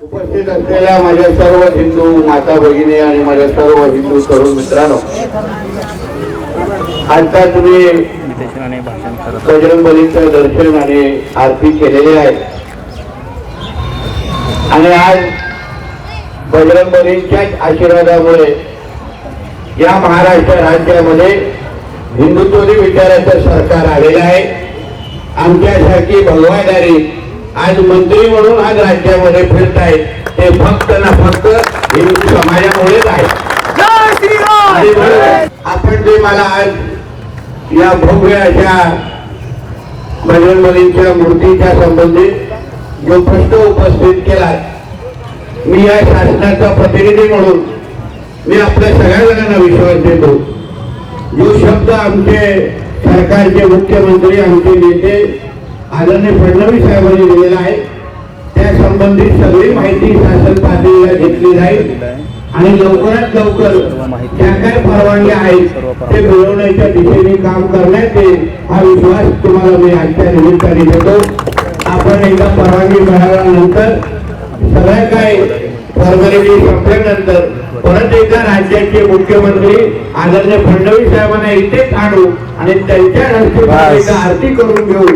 उपस्थित असलेल्या माझ्या सर्व हिंदू माता भगिनी आणि माझ्या सर्व हिंदू तरुण मित्रांनो आता तुम्ही बजरंगबलीचं बजरंग बलीचं दर्शन आणि आरती केलेली आहे आणि आज बजरंग बलींच्याच आशीर्वादामुळे या महाराष्ट्र राज्यामध्ये हिंदुत्वनी विचाराचं सरकार आलेलं आहे. आमच्यासारखी भगवादारी आज मंत्री म्हणून आज राज्यामध्ये फिरत आहेत ते फक्त ना फक्त हिंदू समाजामुळेच आहे. आपण जे मला आज या भव्य अशा बजरंगबलींच्या मूर्तीच्या संबंधित जो प्रश्न उपस्थित केला मी या शासनाचा प्रतिनिधी म्हणून मी आपल्या सगळ्या जणांना विश्वास देतो. जो शब्द आमचे सरकारचे मुख्यमंत्री आमचे नेते आदरणीय फडणवीस साहेबांनी दिलेला आहे. त्या संबंधित सगळी माहिती शासन पातळीला घेतली जाईल आणि लवकरात लवकर ज्या काय परवानग्या आहेत ते मिळवण्याच्या दिशेने काम करण्यात येईल हा विश्वास तुम्हाला मी आजच्या निमित्ताने देतो. आपण एकदा परवानगी मिळाल्यानंतर सगळ्या काय फॉर्मॅलिटी संपल्यानंतर परत एकदा राज्याचे मुख्यमंत्री आदरणीय फडणवीस साहेबांना इथेच आणू आणि त्यांच्या हस्ते आरती करून घेऊ.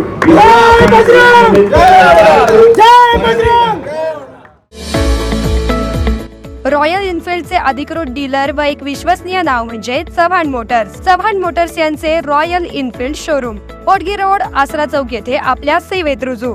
रॉयल एन्फिल्डचे अधिकृत डीलर व एक विश्वसनीय नाव म्हणजे चव्हाण मोटर्स. चव्हाण मोटर्स यांचे रॉयल इनफिल्ड शोरूम. ओटगी रोड आसरा चौक येथे आपल्या सेवेत रुजू.